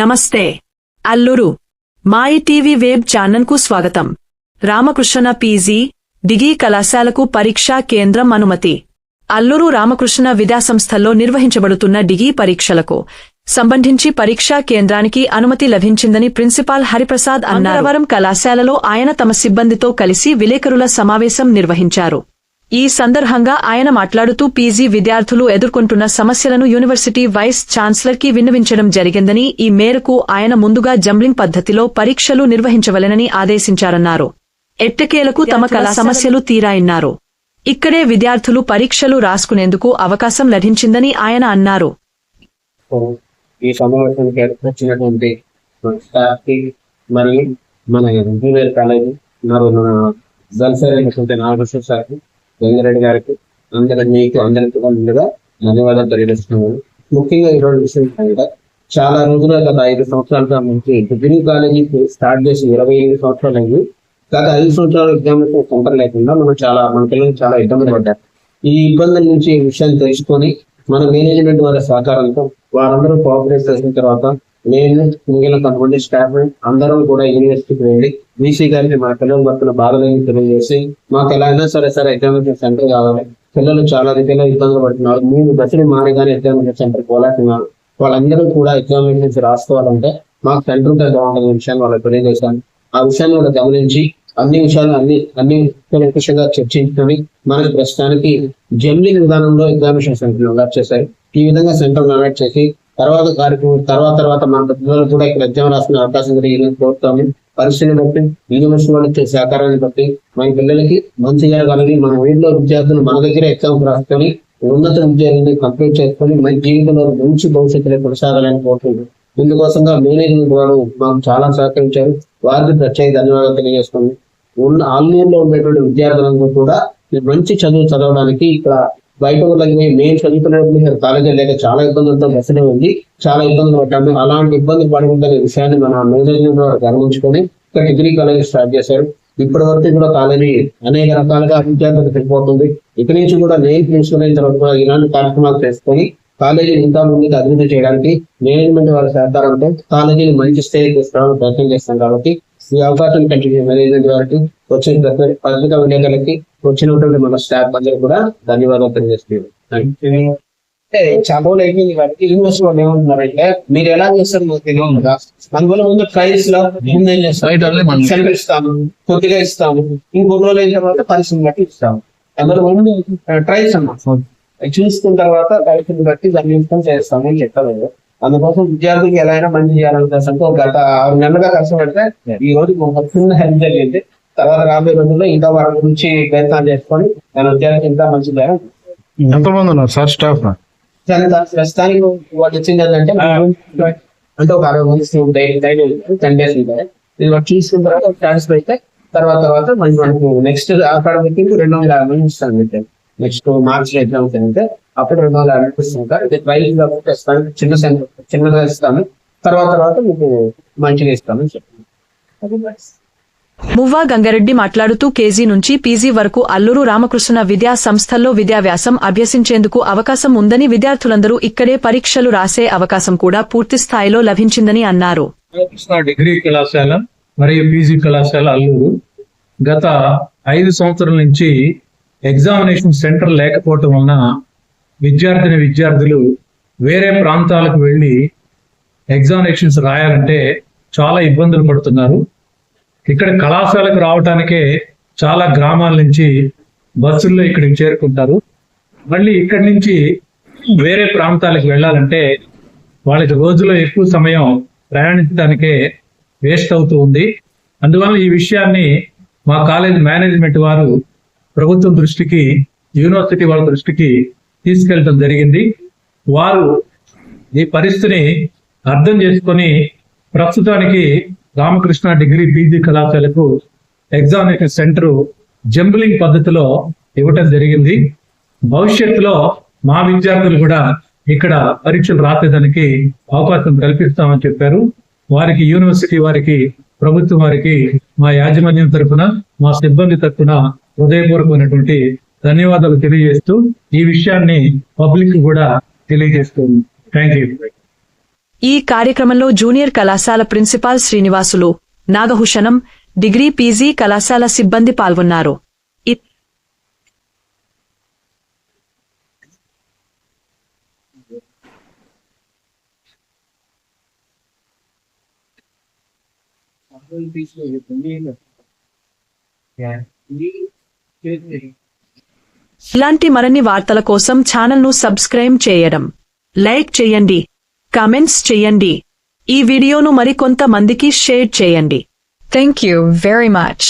నమస్తే. అల్లూరు. మాయి TV web ఛానల్కు స్వాగతం. రామకృష్ణ పీజీ డిగ్రీ కళాశాలకు పరీక్షా కేంద్రం అనుమతి. అల్లూరు రామకృష్ణ విద్యాసంస్థల్లో నిర్వహించబడుతున్న డిగ్రీ పరీక్షలకు సంబంధించి పరీక్షా కేంద్రానికి అనుమతి లభించిందని ప్రిన్సిపాల్ హరిప్రసాద్ అన్నారవరం కళాశాలలో ఆయన తమ సిబ్బందితో కలిసి విలేకరుల సమావేశం నిర్వహించారు. ఈ సందర్భంగా ఆయన మాట్లాడుతూ పీజీ విద్యార్థులు ఎదుర్కొంటున్న సమస్యలను యూనివర్సిటీ వైస్ ఛాన్సలర్కి విన్నవించడం జరిగిందని ఈ మేరకు ఆయన ముందుగా జంబ్లింగ్ పద్ధతిలో పరీక్షలు నిర్వహించవలెనని ఆదేశించారన్నారు. ఎట్టకేలకు తమ కళా సమస్యలు తీరాయన్నారు. ఇక్కడే విద్యార్థులు పరీక్షలు రాసుకునేందుకు అవకాశం లభించిందని ఆయన అన్నారు. ఈ సమావేశానికి వచ్చినటువంటి మరియు మన ఇంజనీర్ కాలేజీ మరియు జల్సర్ నాగేశ్వర సార్కి వెంకరెడ్డి గారికి అందరూ మీకు అందరికీ ముందుగా ధన్యవాదాలు తెలియజేస్తున్నాను. ముఖ్యంగా ఈరోజు విషయం ఏంటంటే చాలా రోజులు గత ఐదు సంవత్సరాలుగా నుంచి డిగ్రీ కాలేజీ స్టార్ట్ చేసి ఇరవై ఐదు సంవత్సరాలు అయింది. గత ఐదు సంవత్సరాల ఎగ్జామ్లకు సెంటర్ లేకుండా మనం చాలా మన పిల్లలు చాలా ఇబ్బందులు పడ్డారు. ఈ ఇబ్బందుల నుంచి ఈ విషయాన్ని తెలుసుకొని మన మేనేజ్మెంట్ వారి సహకారంతో వారందరూ కోఆపరేట్ చేసిన తర్వాత నేను మిగిలిన కొంతమంది స్టాఫ్ అందరం కూడా యూనివర్సిటీకి వెళ్ళి వీసీ గారికి మా పిల్లలు పడుతున్న బాధలని తెలియజేసి మాకు ఎలా అయినా సరే సరే ఎగ్జామినేషన్ సెంటర్ కావాలి. పిల్లలు చాలా రీతిలో ఇబ్బందులు పడుతున్నారు. మీరు దశలు మారగానే ఎగ్జామినేషన్ సెంటర్ పోలేకున్నారు వాళ్ళందరూ కూడా ఎగ్జామినేషన్స్ రాసుకోవాలంటే మాకు సెంటర్ బాగుంటుంది విషయాన్ని వాళ్ళకి తెలియజేశాను. ఆ విషయాన్ని వాళ్ళు గమనించి అన్ని విషయాలు అన్ని అన్ని విషయంగా చర్చించుకొని మనకి ప్రస్తుతానికి జమ్లింగ్ విధానంలో ఎగ్జామినేషన్ సెంటర్ నోట్ చేశారు. ఈ విధంగా సెంటర్ నోట్ చేసి తర్వాత కార్యక్రమం తర్వాత తర్వాత మన పిల్లలు కూడా ఇక్కడ ఎగ్జామ్ రాసిన అవకాశం కలిగి కోరుతాము పరిస్థితిని బట్టి యూనివర్సిటీ వాళ్ళు ఇచ్చే సహకారాన్ని బట్టి మన పిల్లలకి మంచి జరగాలని మన ఊళ్ళో విద్యార్థులు మన దగ్గర ఎగ్జామ్స్ రాసుకొని ఉన్నత విద్యార్థులని కంప్లీట్ చేసుకొని మన జీవితంలో మంచి భవిష్యత్తులో కొనసాగాలని కోరుతున్నాం ఇందుకోసంగా మేనేజ్మెంట్ వాళ్ళు మాకు చాలా సహకరించారు. వారికి ప్రత్యేక ధన్యవాదాలు తెలియజేస్తుంది ఉన్న ఆన్లైన్లో ఉండేటువంటి విద్యార్థులందరూ కూడా మంచి చదువు చదవడానికి ఇక్కడ బయట ఊళ్ళకి మేము చదువుతున్నప్పుడు ఇక్కడ కాలేజీ లేక చాలా ఇబ్బందులతో బస్సులో ఉంది చాలా ఇబ్బందులు పడ్డాము. అలాంటి ఇబ్బంది పడకుండా విషయాన్ని మన మేనేజ్మెంట్ వారు గమనించుకొని డిగ్రీ కాలేజ్ స్టార్ట్ చేశారు. ఇప్పటి వరకు కూడా కాలేజీ అనేక రకాలుగా విద్యార్థులకు వెళ్ళిపోతుంది ఇక్కడి నుంచి కూడా నేను తీసుకునే తర్వాత ఇలాంటి కార్యక్రమాలు చేసుకొని కాలేజీని ఇంకా ముందుకు అభివృద్ధి చేయడానికి మేనేజ్మెంట్ వారి సహకారంతో కాలేజీని మంచి స్థాయికి తీసుకురావడానికి ప్రయత్నం చేస్తాం కాబట్టి ఈ అవకాశం కంటిన్యూ మేనేజ్మెంట్ వారికి వచ్చిన ప్రతి- పత్రికా విలేకరులకి వచ్చినటువంటి మన స్టాఫ్ అందరూ కూడా ధన్యవాదాలు తెలియజేస్తున్నాను అంటే చాలా రోజులు అయిపోయింది కాబట్టి యూనివర్సిటీ వాళ్ళు ఏమంటున్నారంటే మీరు ఎలా చేస్తారు మాకు తెలియదు కదా. అందువల్ల ముందు ట్రైల్స్లో ముందేం సెలవు ఇస్తాము కొద్దిగా ఇస్తాము ఇంకొక రోజులు అయిన తర్వాత పరిస్థితిని బట్టి ఇస్తాము. అందులో ముందు ట్రైల్స్ అన్నమాట. చూసుకున్న తర్వాత పరిస్థితిని బట్టి ఇన్కమ్ చేస్తాము అని చెప్పలేదు. అందుకోసం విద్యార్థులకు ఎలా అయినా మంచి చేయాలని ఉద్దేశంతో గత ఆరు నెలలుగా కష్టపడితే ఈ రోజు ఒక చిన్న హెల్ప్ జరిగింది. తర్వాత రాబోయే రోజుల్లో ఇంకా వారి గురించి ప్రయత్నాలు చేసుకొని దాని విద్యార్థి ఇంకా మంచి చేయాలి ఎంతమంది ఉన్నారు సార్ స్టాఫ్ ప్రస్తుతానికి వాళ్ళు వచ్చింది ఏంటంటే అంటే ఒక అరవై మంది డైలీ డైలీ టెన్ డేస్ ఉంటాయి. ఇది వాళ్ళు చూసుకున్న తర్వాత ట్రాన్స్ఫర్ అయితే తర్వాత తర్వాత మనకి మనకు నెక్స్ట్ అకాడమిక్ రెండు వందల యాభై మంది ఇస్తాను నెక్స్ట్ మార్చ్ ఎగ్జామ్స్ అంటే అప్పుడు రెండు వందల యాభై మంది ఇస్తుంటారు ఇది ట్రైల్ ప్రస్తుతానికి చిన్న సెంటర్ చిన్నగా ఇస్తాను తర్వాత తర్వాత మీకు మంచిగా ఇస్తాను అని చెప్పాను మువ్వా గంగారెడ్డి మాట్లాడుతూ కేజీ నుంచి పీజీ వరకు అల్లూరు రామకృష్ణ విద్యా సంస్థల్లో విద్యావ్యాసం అభ్యసించేందుకు అవకాశం ఉందని విద్యార్థులందరూ ఇక్కడే పరీక్షలు రాసే అవకాశం కూడా పూర్తి స్థాయిలో లభించిందని అన్నారు. డిగ్రీ కళాశాల మరియు పీజీ కళాశాల అల్లూరు. గత ఐదు సంవత్సరాల నుంచి ఎగ్జామినేషన్ సెంటర్ లేకపోవటం వలన విద్యార్థిని విద్యార్థులు వేరే ప్రాంతాలకు వెళ్ళి ఎగ్జామినేషన్స్ రాయాలంటే చాలా ఇబ్బందులు పడుతున్నారు. ఇక్కడ కళాశాలకు రావటానికే చాలా గ్రామాల నుంచి బస్సుల్లో ఇక్కడికి చేరుకుంటారు. మళ్ళీ ఇక్కడి నుంచి వేరే ప్రాంతాలకు వెళ్ళాలంటే వాళ్ళకి రోజులో ఎక్కువ సమయం ప్రయాణించడానికే వేస్ట్ అవుతూ ఉంది. అందువల్ల ఈ విషయాన్ని మా కాలేజ్ మేనేజ్మెంట్ వారు ప్రభుత్వం దృష్టికి యూనివర్సిటీ వాళ్ళ దృష్టికి తీసుకెళ్ళడం జరిగింది. వారు ఈ పరిస్థితిని అర్థం చేసుకొని ప్రస్తుతానికి రామకృష్ణ డిగ్రీ పీజీ కళాశాలకు ఎగ్జామినేషన్ సెంటర్ జంబులింగ్ పద్ధతిలో ఇవ్వటం జరిగింది. భవిష్యత్తులో మా విద్యార్థులు కూడా ఇక్కడ పరీక్షలు రాసేదానికి అవకాశం కల్పిస్తామని చెప్పారు. వారికి యూనివర్సిటీ వారికి ప్రభుత్వం వారికి మా యాజమాన్యం తరఫున మా సిబ్బంది తరఫున హృదయపూర్వకమైనటువంటి ధన్యవాదాలు తెలియజేస్తూ ఈ విషయాన్ని పబ్లిక్ కూడా తెలియజేస్తుంది థ్యాంక్ యూ. ఈ కార్యక్రమంలో జూనియర్ కళాశాల principal Srinivasulu Nagabhushanam degree PG కళాశాల సిబ్బంది పాల్గొన్నారు. ఇలాంటి మరిన్ని వార్తల కోసం ఛానల్ను సబ్స్క్రైబ్ చేయడం లైక్ చేయండి. కామెంట్స్ చేయండి. ఈ వీడియోను మరికొంత మందికి షేర్ చేయండి. Thank you very much